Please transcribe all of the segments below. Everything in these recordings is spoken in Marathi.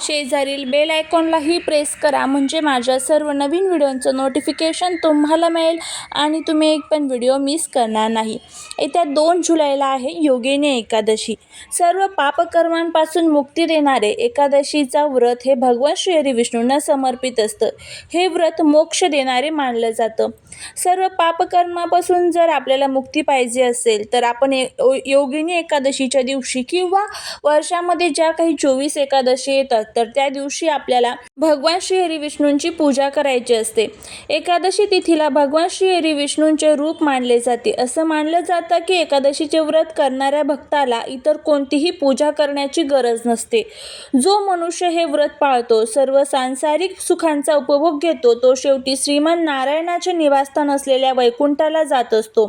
शेजारील बेल आयकॉनलाही प्रेस करा. म्हणजे माझ्या सर्व नवीन व्हिडिओंचं नोटिफिकेशन तुम्हाला मिळेल आणि तुम्ही एक पण व्हिडिओ मिस करणार नाही. येत्या दोन जुलैला आहे योगिनी एकादशी. सर्व पापकर्मांपासून मुक्ती देणारे एकादशीचा व्रत हे भगवान श्री हरी विष्णूंना समर्पित असतं. हे व्रत मोक्ष देणारे मानलं जातं. सर्व पापकर्मापासून जर आपल्याला मुक्ती पाहिजे असेल तर आपण ए- योगिनी एकादशीच्या दिवशी किंवा वर्षामध्ये ज्या काही चोवीस एकादशी येतात तर त्या दिवशी आपल्याला भगवान श्री हरी विष्णूंची पूजा करायची असते. एकादशी तिथीला भगवान श्री हरी विष्णूंचे रूप मानले जाते. असं मानलं जातं की एकादशीचे व्रत करणाऱ्या भक्ताला इतर कोणतीही पूजा करण्याची गरज नसते. जो मनुष्य हे व्रत पाळतो सर्व सांसारिक सुखांचा उपभोग घेतो तो शेवटी श्रीमान नारायणाचे निवासस्थान असलेल्या वैकुंठाला जात असतो.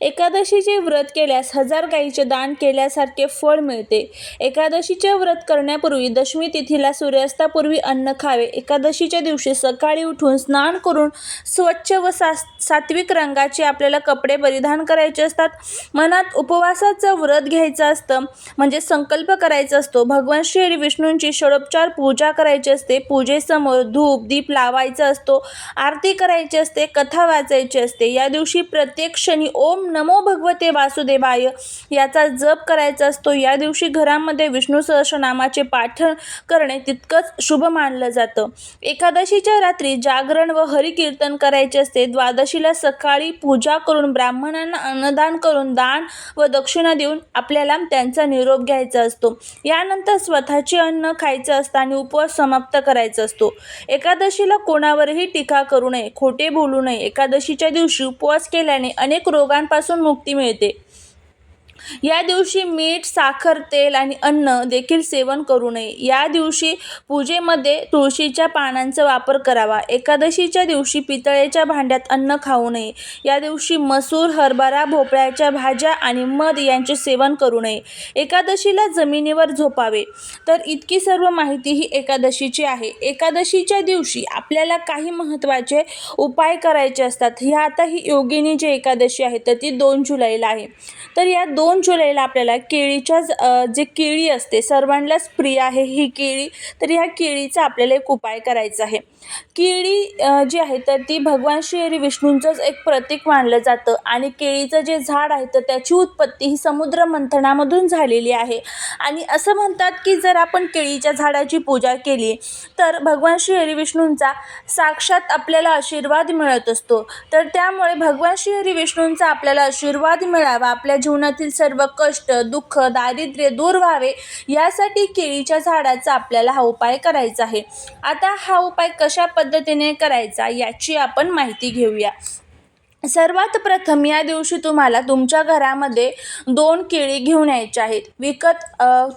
एकादशीचे व्रत केल्यास हजार गाईचे दान केल्यासारखे फळ मिळते. एकादशीचे व्रत करण्यापूर्वी दशमी तिथीला सूर्यास्तापूर्वी अन्न खावे. एकादशीच्या दिवशी सकाळी उठून स्नान करून स्वच्छ व सा सात्विक रंगाचे आपल्याला कपडे परिधान करायचे असतात. मनात उपवासाचं व्रत घ्यायचं असतं म्हणजे संकल्प करायचा असतो. भगवान श्री विष्णूंची षडोपचार पूजा करायची असते. पूजेसमोर धूप दीप लावायचा असतो. आरती करायची असते कथा वाचायची असते. या दिवशी प्रत्येक क्षणी ओम नमो भगवते वासुदेवाय. याचा जप करायचा असतो. या दिवशी घरामध्ये विष्णू सहस्रनामाचे पाठन करणे तितकंच शुभ मानलं जातं. एकादशीच्या रात्री जागरण व हरिकीर्तन करायचे असते. द्वादशीला सकाळी पूजा करून ब्राह्मणांना अन्नदान करून दान व दक्षिणा देऊन आपल्याला त्यांचा निरोप घ्यायचा असतो. यानंतर स्वतःचे अन्न खायचं असतं आणि उपवास समाप्त करायचा असतो. एकादशीला कोणावरही टीका करू नये खोटे बोलू नये. एकादशीच्या दिवशी उपवास केल्याने अनेक रोगांपासून पासून मुक्ती मिळते. या दिवशी मीठ साखर तेल आणि अन्न देखील सेवन करू नये. या दिवशी पूजेमध्ये तुळशीच्या पानांचा वापर करावा. एकादशीच्या दिवशी पितळेच्या भांड्यात अन्न खाऊ नये. या दिवशी मसूर हरभरा भोपळ्याच्या भाज्या आणि मध यांचे सेवन करू नये. एकादशीला जमिनीवर झोपावे. तर इतकी सर्व माहिती ही एकादशीची आहे. एकादशीच्या दिवशी आपल्याला काही महत्त्वाचे उपाय करायचे असतात. ही आता ही योगिनी जी एकादशी आहे तर ती दोन जुलैला आहे. तर या दोन जुलैला आपल्याला केळीच्या ज- जे केळी असते सर्वांनाच प्रिय आहे ही केळी तर ह्या केळीचा आपल्याला एक उपाय करायचा आहे. केळी जी आहे तर ती भगवान श्री हरी विष्णूंचंच एक प्रतीक मानलं जातं आणि केळीचं जे झाड आहे तर त्याची उत्पत्ती ही समुद्र मंथनामधून झालेली आहे. आणि असं म्हणतात की जर आपण केळीच्या झाडाची पूजा केली तर भगवान श्री हरी विष्णूंचा साक्षात आपल्याला आशीर्वाद मिळत असतो. तर त्यामुळे भगवान श्री हरी विष्णूंचा आपल्याला आशीर्वाद मिळावा आपल्या जीवनातील सर्व कष्ट दुःख दारिद्र्य दूर व्हावे यासाठी केळीच्या झाडाचा आपल्याला हा उपाय करायचा आहे. आता हा उपाय कशा पद्धतीने करायचा याची आपण माहिती घेऊया. सर्वात प्रथम या दिवशी तुम्हाला तुमच्या घरामध्ये दोन केळी घेऊन यायच्या आहेत. विकत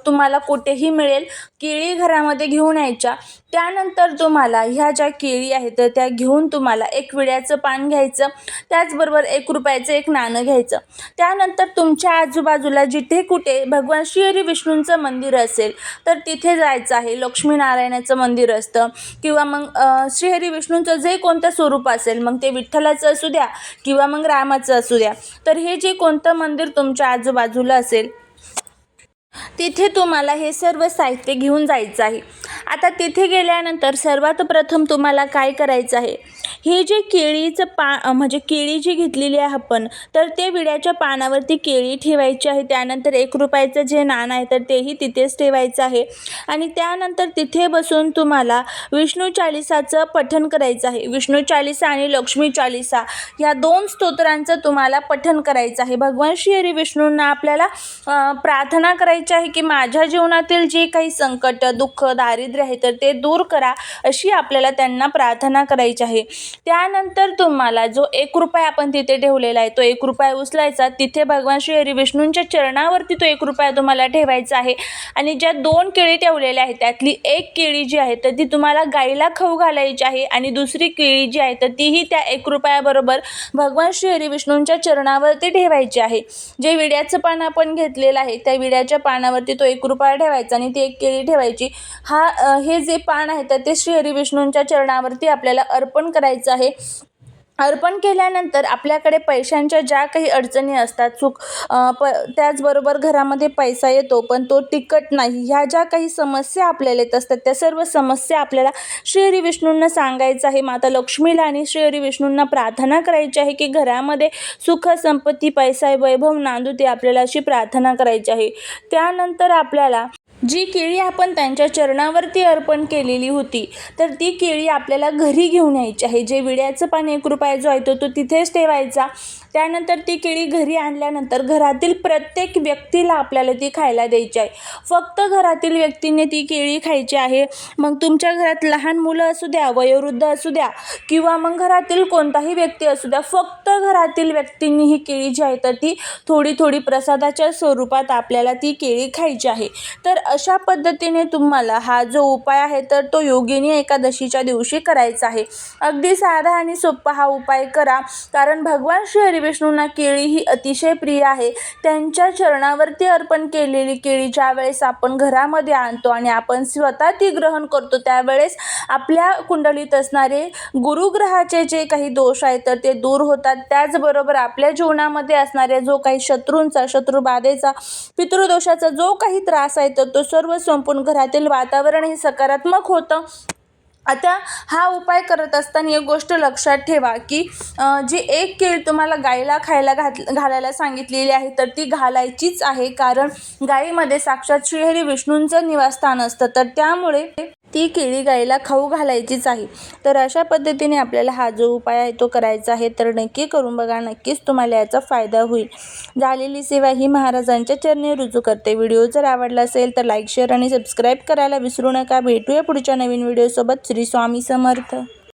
तुम्हाला कुठेही मिळेल. केळी घरामध्ये घेऊन यायच्या. त्यानंतर तुम्हाला ह्या ज्या केळी आहेत तर त्या घेऊन तुम्हाला एक विड्याचं पान घ्यायचं. त्याचबरोबर एक रुपयाचं एक नाणं घ्यायचं. त्यानंतर तुमच्या आजूबाजूला जिथे कुठे भगवान श्रीहरी विष्णूंचं मंदिर असेल तर तिथे जायचं आहे. लक्ष्मीनारायणाचं मंदिर असतं किंवा मग श्रीहरी विष्णूंचं जे कोणतं स्वरूप असेल मग ते विठ्ठलाचं असू द्या किंवा मग रामाचं असू द्या. तर हे जे कोणतं मंदिर तुमच्या आजूबाजूला असेल तिथे तुम्हाला हे सर्व साहित्य घेऊन जायचं आहे. आता तिथे गेल्यानंतर सर्वात प्रथम तुम्हाला काय करायचं आहे? हे जे केळीचं पा म्हणजे केळी जी घेतलेली आहे आपण तर ते विड्याच्या पानावरती केळी ठेवायची आहे. त्यानंतर एक रुपयाचं जे नाणं आहे तर तेही तिथेच ठेवायचं आहे. आणि त्यानंतर तिथे बसून तुम्हाला विष्णू चालिसाचं पठण करायचं आहे. विष्णू चालिसा आणि लक्ष्मी चालिसा या दोन स्तोत्रांचं तुम्हाला पठण करायचं आहे. भगवान श्री हरी विष्णूंना आपल्याला प्रार्थना करायची आहे की माझ्या जीवनातील जे काही संकट दुःख दारिद्र्य आहे तर ते दूर करा अशी आपल्याला त्यांना प्रार्थना करायची आहे. त्यानंतर तुम्हाला जो एक रुपया आपण तिथे ठेवलेला आहे तो एक रुपया उचलायचा. तिथे भगवान श्री हरी विष्णूंच्या चरणावरती तो एक रुपया तुम्हाला ठेवायचा आहे. आणि ज्या दोन केळी ठेवलेल्या आहेत त्यातली एक केळी जी आहे तर ती तुम्हाला गाईला खाऊ घालायची आहे आणि दुसरी केळी जी आहे तर तीही त्या एक रुपयाबरोबर भगवान श्री हरी विष्णूंच्या चरणावरती ठेवायची आहे. जे विड्याचं पान आपण घेतलेलं आहे त्या विड्याच्या पानावरती तो एक रुपया ठेवायचा आणि ती एक केळी ठेवायची. हा हे जे पान आहे तर ते श्री हरी विष्णूंच्या चरणावरती आपल्याला अर्पण करायचं आहे. अर्पण केल्यानंतर आपल्याकडे पैशांच्या ज्या काही अडचणी असतात चूक प त्याचबरोबर घरामध्ये पैसा येतो पण तो टिकत नाही. ह्या ज्या काही समस्या आपल्याला येत असतात त्या सर्व समस्या आपल्याला श्रीहरी विष्णूंना सांगायचं आहे. माता लक्ष्मीला आणि श्रीहरी विष्णूंना प्रार्थना करायची आहे की घरामध्ये सुख संपत्ती पैसा वैभव नांदू ते आपल्याला अशी प्रार्थना करायची आहे. त्यानंतर आपल्याला जी केळी आपण त्यांच्या चरणावरती अर्पण केलेली होती तर ती केळी आपल्याला घरी घेऊन यायची आहे. जे विड्याचं पान एक रुपया जो आहे तो तो तिथेच ठेवायचा. त्यानंतर ती केळी घरी आणल्यानंतर घरातील प्रत्येक व्यक्तीला आपल्याला ती खायला द्यायची आहे. फक्त घरातील व्यक्तीने ती केळी खायची आहे. मग तुमच्या घरात लहान मुलं असू द्या वयोवृद्ध असू द्या किंवा मग घरातील कोणताही व्यक्ती असू द्या फक्त घरातील व्यक्तींनी ही केळी जी आहे तर ती थोडी थोडी प्रसादाच्या स्वरूपात आपल्याला ती केळी खायची आहे. तर अशा पद्धतीने तुम्हाला हा जो उपाय आहे तर तो योगिनी एकादशीच्या दिवशी करायचा आहे. अगदी साधा आणि सोपा हा उपाय करा कारण भगवान श्री हरिविष्णूंना केळी ही अतिशय प्रिय आहे. त्यांच्या चरणावरती अर्पण केलेली केळी ज्या वेळेस आपण घरामध्ये आणतो आणि आपण स्वतः ती ग्रहण करतो त्यावेळेस आपल्या कुंडलीत असणारे गुरुग्रहाचे जे काही दोष आहेत तर ते दूर होतात. त्याचबरोबर आपल्या जीवनामध्ये असणाऱ्या जो काही शत्रूंचा शत्रुबाधेचा पितृदोषाचा जो काही त्रास आहे तर तो सर्व संपून घरातील वातावरण हे सकारात्मक होतं. आता हा उपाय करत असताना एक गोष्ट लक्षात ठेवा की जी एक केळी तुम्हाला गाईला खायला घात घालायला सांगितलेली आहे तर ती घालायचीच आहे. कारण गाईमध्ये साक्षात श्रीहरी विष्णूंचं निवासस्थान असतं. तर त्यामुळे ती केळी गाईला खाऊ घालायचीच आहे. तर अशा पद्धतीने आपल्याला हा जो उपाय आहे तो करायचा आहे. तर नक्की करून बघा नक्कीच तुम्हाला याचा फायदा होईल. झालेली सेवा ही महाराजांच्या चरणी रुजू करते. व्हिडिओ जर आवडला असेल तर लाईक शेअर आणि सबस्क्राईब करायला विसरू नका. भेटूया पुढच्या नवीन व्हिडिओसोबत. श्री स्वामी समर्थ.